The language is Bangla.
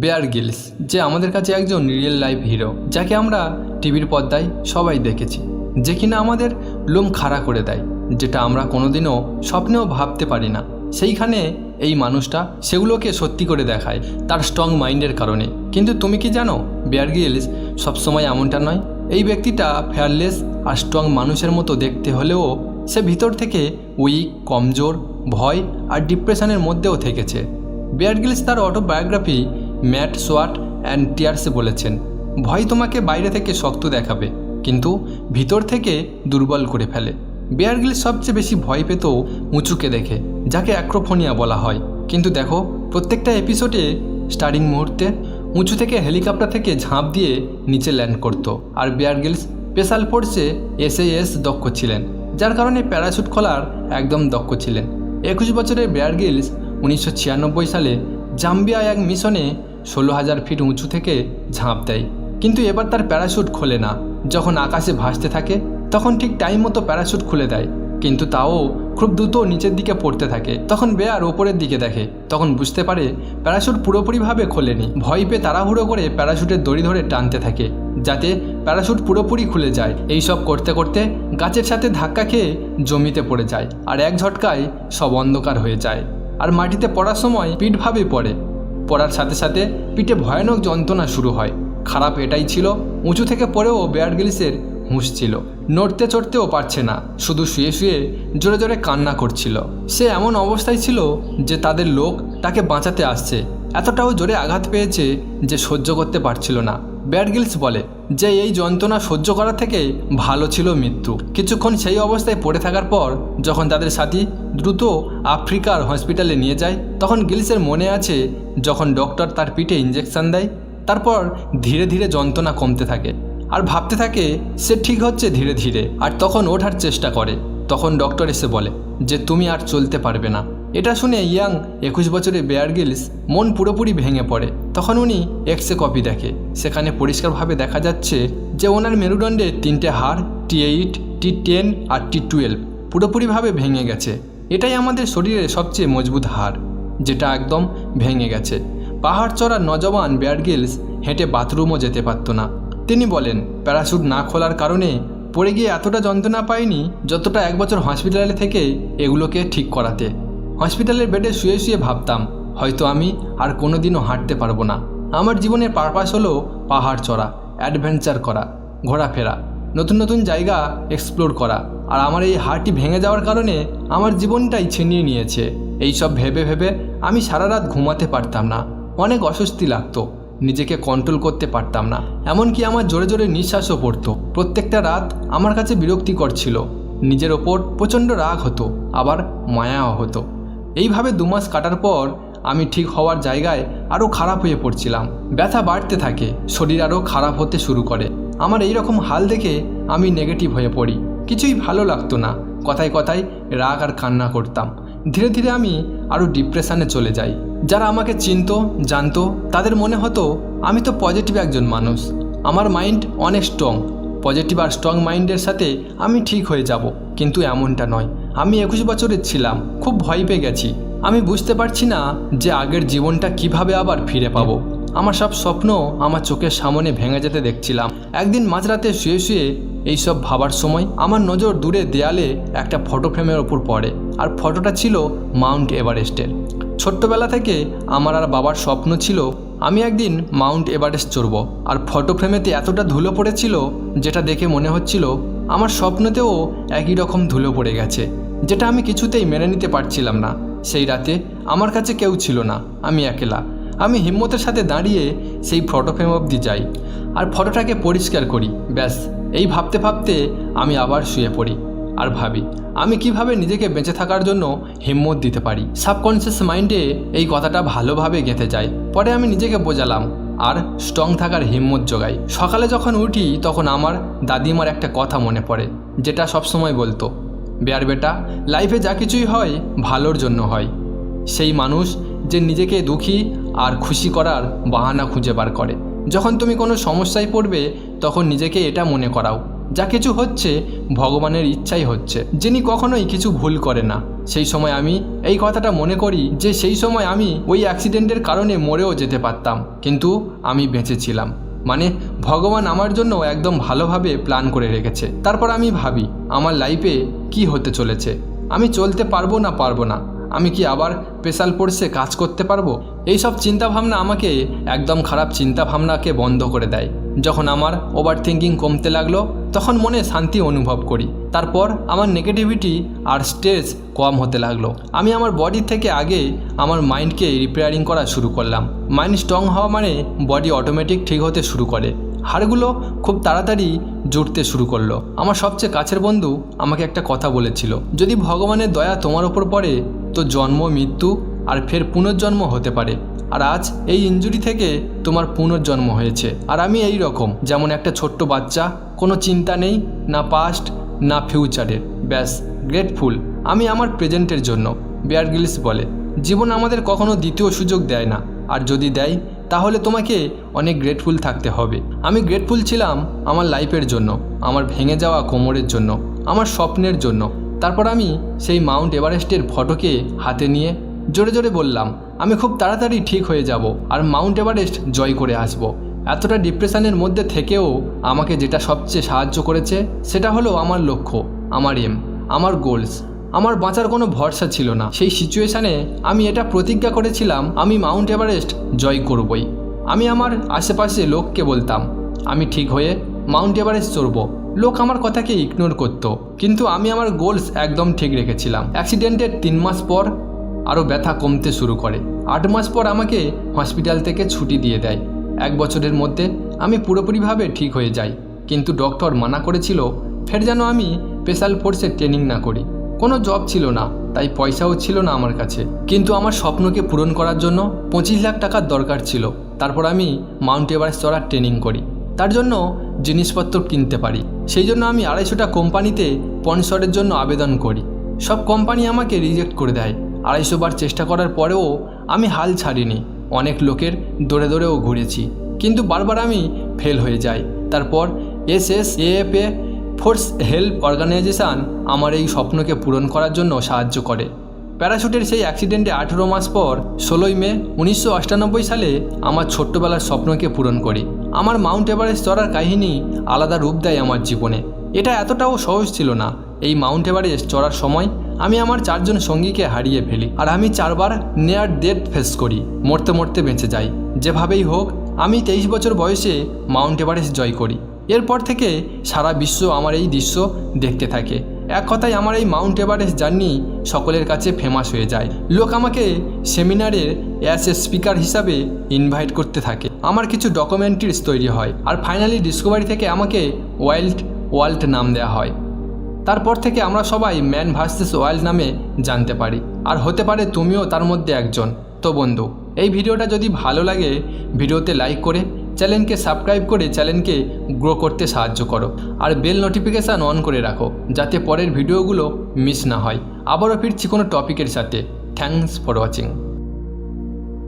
বেয়ার গিলস, যে আমাদের কাছে একজন রিয়েল লাইফ হিরো যাকে আমরা টিভির পর্দায় সবাই দেখেছি, যে কিনা আমাদের লোম খাড়া করে দেয়, যেটা আমরা কোনোদিনও স্বপ্নেও ভাবতে পারি না। সেইখানে এই মানুষটা সেগুলোকে সত্যি করে দেখায়, তার স্ট্রং মাইন্ডের কারণে। কিন্তু তুমি কি জানো, বেয়ার গিলস সবসময় এমনটা নয়? এই ব্যক্তিটা ফেয়ারলেস আর স্ট্রং মানুষের মতো দেখতে হলেও সে ভিতর থেকে উইক কমজোর, ভয় আর ডিপ্রেশনের মধ্যেও থেকেছে। বেয়ার গিলস তার অটোবায়োগ্রাফি ম্যাট সোয়াট অ্যান্ড টিয়ার্সে বলেছেন, ভয় তোমাকে বাইরে থেকে শক্ত দেখাবে, কিন্তু ভিতর থেকে দুর্বল করে ফেলে। বেয়ার গিলস সবচেয়ে বেশি ভয় পেত উঁচুকে দেখে, যাকে অ্যাক্রোফোনিয়া বলা হয়। কিন্তু দেখো, প্রত্যেকটা এপিসোডে স্টার্টিং মুহূর্তে উঁচু থেকে হেলিকপ্টার থেকে ঝাঁপ দিয়ে নিচে ল্যান্ড করত। আর বেয়ার গিলস স্পেশাল ফোর্সে এসএএস দক্ষ ছিলেন, যার কারণে প্যারাশুট খোলার একদম দক্ষ ছিলেন। একুশ বছরের বেয়ার গিলস উনিশশো ছিয়ানব্বই সালে জাম্বিয়া এক মিশনে ষোলো হাজার ফিট উঁচু থেকে ঝাঁপ দেয়। কিন্তু এবার তার প্যারাশুট খোলে না। যখন আকাশে ভাসতে থাকে, তখন ঠিক টাইম মতো প্যারাশুট খুলে দেয়। কিন্তু তাও খুব দ্রুত নিচের দিকে পড়তে থাকে। তখন বেয়ার ওপরের দিকে দেখে। তখন বুঝতে পারে, প্যারাশুট পুরোপুরিভাবে খোলেনি। ভয় পেয়ে তাড়াহুড়ো করে প্যারাশুটের দড়ি ধরে টানতে থাকে, যাতে প্যারাশুট পুরোপুরি খুলে যায়। এই সব করতে করতে গাছের সাথে ধাক্কা খেয়ে জমিতে পড়ে যায়, আর এক ঝটকায় সব অন্ধকার হয়ে যায়। আর মাটিতে পড়ার সময় পিঠভাবে পড়ে। পড়ার সাথে সাথে পিঠে ভয়ানক যন্ত্রণা শুরু হয়। খারাপ এটাই ছিল, উঁচু থেকে পড়েও বেয়ার গিলিসের হুঁশ ছিল। নড়তে চড়তেও পারছে না, শুধু শুয়ে শুয়ে জোরে জোরে কান্না করছিল। সে এমন অবস্থায় ছিল যে তাদের লোক তাকে বাঁচাতে আসছে। এতটাও জোরে আঘাত পেয়েছে যে সহ্য করতে পারছিল না। ব্যাড গিলস বলে, যে এই যন্ত্রণা সহ্য করা থেকে ভালো ছিল মৃত্যু। কিছুক্ষণ সেই অবস্থায় পড়ে থাকার পর, যখন তাদের সাথী দ্রুত আফ্রিকার হসপিটালে নিয়ে যায়, তখন গিলসের মনে আছে যখন ডক্টর তার পিঠে ইঞ্জেকশন দেয়, তারপর ধীরে ধীরে যন্ত্রণা কমতে থাকে। আর ভাবতে থাকে, সে ঠিক হচ্ছে ধীরে ধীরে। আর তখন ওঠার চেষ্টা করে। তখন ডক্টর এসে বলে, যে তুমি আর চলতে পারবে না। এটা শুনে ইয়াং একুশ বছরে বেয়ার গিলস মন পুরোপুরি ভেঙে পড়ে। তখন উনি এক্সে কপি দেখে। সেখানে পরিষ্কারভাবে দেখা যাচ্ছে যে ওনার মেরুদণ্ডে তিনটে হাড় টি এইট টি টেন আর টি টুয়েলভ পুরোপুরিভাবে ভেঙে গেছে। এটাই আমাদের শরীরের সবচেয়ে মজবুত হাড়, যেটা একদম ভেঙে গেছে। পাহাড় চড়ার নজওয়ান বেয়ার গিলস হেঁটে বাথরুমও যেতে পারত না। তিনি বলেন প্যারাশুট না খোলার কারণে পড়ে গিয়ে এতটা যন্ত্রণা পায়নি যতটা এক বছর হসপিটালে থেকে এগুলোকে ঠিক করাতে। হসপিটালের বেডে শুয়ে শুয়ে ভাবতাম, হয়তো আমি আর কোনোদিনও হাঁটতে পারব না। আমার জীবনের পারপাস হলো পাহাড় চড়া, অ্যাডভেঞ্চার করা, ঘোরাফেরা, নতুন নতুন জায়গা এক্সপ্লোর করা। আর আমার এই হাড়টি ভেঙে যাওয়ার কারণে আমার জীবনটাই ছিনিয়ে নিয়েছে। এই সব ভেবে ভেবে আমি সারা রাত ঘুমাতে পারতাম না। অনেক অস্বস্তি লাগতো, নিজেকে কন্ট্রোল করতে পারতাম না। এমনকি আমার জোরে জোরে নিঃশ্বাসও পড়তো। প্রত্যেকটা রাত আমার কাছে বিরক্তিকর ছিল। নিজের ওপর প্রচণ্ড রাগ হতো, আবার মায়াও হতো। এইভাবে দু মাস কাটার পর আমি ঠিক হওয়ার জায়গায় আরও খারাপ হয়ে পড়ছিলাম। ব্যথা বাড়তে থাকে, শরীর আরও খারাপ হতে শুরু করে। আমার এই রকম হাল দেখে আমি নেগেটিভ হয়ে পড়ি। কিছুই ভালো লাগতো না। কথায় কথায় রাগ আর কান্না করতাম। ধীরে ধীরে আমি আরও ডিপ্রেশানে চলে যাই। যারা আমাকে চিনত, জানতো, তাদের মনে হতো আমি তো পজিটিভ একজন মানুষ। আমার মাইন্ড অনেক স্ট্রং পজিটিভ আর স্ট্রং মাইন্ডের সাথে আমি ঠিক হয়ে যাব। কিন্তু এমনটা নয়। আমি একুশ বছরের ছিলাম, খুব ভয় পেয়ে গেছি। আমি বুঝতে পারছি না যে আগের জীবনটা কীভাবে আবার ফিরে পাবো। আমার সব স্বপ্ন আমার চোখের সামনে ভেঙে যেতে দেখছিলাম। একদিন মাঝরাতে শুয়ে শুয়ে এইসব ভাবার সময় আমার নজর দূরে দেয়ালে একটা ফটো ফ্রেমের ওপর পড়ে। আর ফটোটা ছিল মাউন্ট এভারেস্টের ছোট্টবেলা থেকে আমার আর বাবার স্বপ্ন ছিল, আমি একদিন মাউন্ট এভারেস্ট চড়ব। আর ফটো ফ্রেমেতে এতটা ধুলো পড়েছিল, যেটা দেখে মনে হচ্ছিল আমার স্বপ্নতেও একই রকম ধুলো পড়ে গেছে। যেটা আমি কিছুতেই মেনে নিতে পারছিলাম না। সেই রাতে আমার কাছে কেউ ছিল না, আমি একলা। আমি হিম্মতের সাথে দাঁড়িয়ে সেই ফটো ফ্রেম অবধি যাই আর ফটোটাকে পরিষ্কার করি, ব্যাস। এই ভাবতে ভাবতে আমি আবার শুয়ে পড়ি আর ভাবি, আমি কীভাবে নিজেকে বেঁচে থাকার জন্য হিম্মত দিতে পারি? সাবকনসিয়াস মাইন্ডে এই কথাটা ভালোভাবে গেঁথে যায়। পরে আমি নিজেকে বোঝালাম আর স্ট্রং থাকার হিম্মত জোগাই সকালে যখন উঠি তখন আমার দাদিমার একটা কথা মনে পড়ে, যেটা সবসময় বলতো বেয়ার বেটা লাইফে যা কিছুই হয়, ভালোর জন্য হয়। সেই মানুষ যে নিজেকে দুঃখী আর খুশি করার বাহানা খুঁজে বার করে। যখন তুমি কোনো সমস্যায় পড়বে, তখন নিজেকে এটা মনে করাও। যা কিছু হচ্ছে, ভগবানের ইচ্ছাই হচ্ছে, যিনি কখনোই কিছু ভুল করে না। সেই সময় আমি এই কথাটা মনে করি যে, সেই সময় আমি ওই অ্যাক্সিডেন্টের কারণে মরেও যেতে পারতাম, কিন্তু আমি বেঁচেছিলাম মানে ভগবান আমার জন্য একদম ভালোভাবে প্ল্যান করে রেখেছে। তারপর আমি ভাবি, আমার লাইফে কি হতে চলেছে? আমি চলতে পারব না পারব না? আমি কি আবার স্পেশাল ফোর্সে কাজ করতে পারব? এইসব চিন্তাভাবনা আমাকে একদম খারাপ চিন্তাভাবনাকে বন্ধ করে দেয়। যখন আমার ওভার থিঙ্কিং কমতে লাগল, তখন মনে শান্তি অনুভব করি। তারপর আমার নেগেটিভিটি আর স্ট্রেস কম হতে লাগল। আমি আমার বডি থেকে আগে আমার মাইন্ডকে রিপেয়ারিং করা শুরু করলাম। মাইন্ড স্ট্রং হওয়া মানে বডি অটোমেটিক ঠিক হতে শুরু করে। হাড়গুলো খুব তাড়াতাড়ি জুড়তে শুরু করল। আমার সবচেয়ে কাছের বন্ধু আমাকে একটা কথা বলেছিল, যদি ভগবানের দয়া তোমার ওপর পড়ে, তো জন্ম, মৃত্যু আর ফের পুনর্জন্ম হতে পারে। আর আজ এই ইঞ্জুরি থেকে তোমার পুনর্জন্ম হয়েছে। আর আমি এই রকম, যেমন একটা ছোট্ট বাচ্চা, কোনো চিন্তা নেই, না পাস্ট না ফিউচারের ব্যাস গ্রেটফুল আমি আমার প্রেজেন্টের জন্য বেয়ার গিলস বলে। জীবন আমাদের কখনো দ্বিতীয় সুযোগ দেয় না। আর যদি দেয়, তাহলে তোমাকে অনেক গ্রেটফুল থাকতে হবে। আমি গ্রেটফুল ছিলাম আমার লাইফের জন্য, আমার ভেঙে যাওয়া কোমরের জন্য, আমার স্বপ্নের জন্য। তারপর আমি সেই মাউন্ট এভারেস্টের ফটোকে হাতে নিয়ে জোরে জোরে বললাম, আমি খুব তাড়াতাড়ি ঠিক হয়ে যাব আর মাউন্ট এভারেস্ট জয় করে আসব। এতটা ডিপ্রেশনের মধ্যে থেকেও আমাকে যেটা সবচেয়ে সাহায্য করেছে, সেটা হলো আমার লক্ষ্য, আমার এম আমার গোলস আমার বাঁচার কোনো ভরসা ছিল না। সেই সিচুয়েশানে আমি এটা প্রতিজ্ঞা করেছিলাম, আমি মাউন্ট এভারেস্ট জয় করবই। আমি আমার আশেপাশে লোককে বলতাম, আমি ঠিক হয়ে মাউন্ট এভারেস্ট চড়ব। লোক আমার কথাকে ইগনোর করতো, কিন্তু আমি আমার গোলস একদম ঠিক রেখেছিলাম। অ্যাক্সিডেন্টের তিন মাস পর আরও ব্যথা কমতে শুরু করে। আট মাস পর আমাকে হসপিটাল থেকে ছুটি দিয়ে দেয়। এক বছরের মধ্যে আমি পুরোপুরিভাবে ঠিক হয়ে যাই, কিন্তু ডক্টর মানা করেছিল, ফের যেন আমি স্পেশাল ফোর্সে ট্রেনিং না করি। কোনো জব ছিল না, তাই পয়সাও ছিল না আমার কাছে। কিন্তু আমার স্বপ্নকে পূরণ করার জন্য পঁচিশ লাখ টাকার দরকার ছিল। তারপর আমি মাউন্ট এভারেস্ট চড়ার ট্রেনিং করি। তার জন্য জিনিসপত্র কিনতে পারি। সেই জন্য আমি আড়াইশোটা কোম্পানিতে স্পন্সরের জন্য আবেদন করি। সব কোম্পানি আমাকে রিজেক্ট করে দেয়। আড়াইশো বার চেষ্টা করার পরেও আমি হাল ছাড়িনি। অনেক লোকের দৌড়ে দৌড়েও ঘুরেছি। কিন্তু বারবার আমি ফেল হয়ে যাই। তারপর S S AFA force help organisation আমার এই স্বপ্নকে পূরণ করার জন্য সাহায্য করে। প্যারাশুটের সেই অ্যাক্সিডেন্টে আঠেরো মাস পর, ষোলোই মে, উনিশশো আটানব্বই সালে আমার ছোট্টবেলার স্বপ্নকে পূরণ করি। আমার মাউন্ট এভারেস্ট চড়ার কাহিনী আলাদা রূপ দেয় আমার জীবনে। এটা এতটাও সহজ ছিল না, এই মাউন্ট এভারেস্ট চড়ার সময় আমি আমার চারজন সঙ্গীকে হারিয়ে ফেলি আর আমি চারবার নেয়ার ডেথ ফেস করি, মরতে মরতে বেঁচে যাই। যেভাবেই হোক, আমি তেইশ বছর বয়সে মাউন্ট এভারেস্ট জয় করি। এরপর থেকে সারা বিশ্ব আমার এই দৃশ্য দেখতে থাকে। এক কথায় আমার এই মাউন্ট এভারেস্ট জার্নি সকলের কাছে ফেমাস হয়ে যায়। লোক আমাকে সেমিনারের অ্যাস এ স্পিকার হিসাবে ইনভাইট করতে থাকে। আমার কিছু ডকুমেন্টারিজ তৈরি হয় আর ফাইনালি ডিসকভারি থেকে আমাকে ওয়াইল্ড ওয়ার্ল্ড নাম দেওয়া হয়। তারপর থেকে আমরা সবাই ম্যান ভার্সেস ওয়াইল্ড নামে জানতে পারি। আর হতে পারে তুমিও তার মধ্যে একজন। তো বন্ধু, এই ভিডিওটা যদি ভালো লাগে, ভিডিওতে লাইক করে চ্যানেলকে সাবস্ক্রাইব করে চ্যানেলকে গ্রো করতে সাহায্য করো আর বেল নোটিফিকেশান অন করে রাখো যাতে পরের ভিডিওগুলো মিস না হয়। আবারও ফিরছি কোনো টপিকের সাথে। Thanks for watching.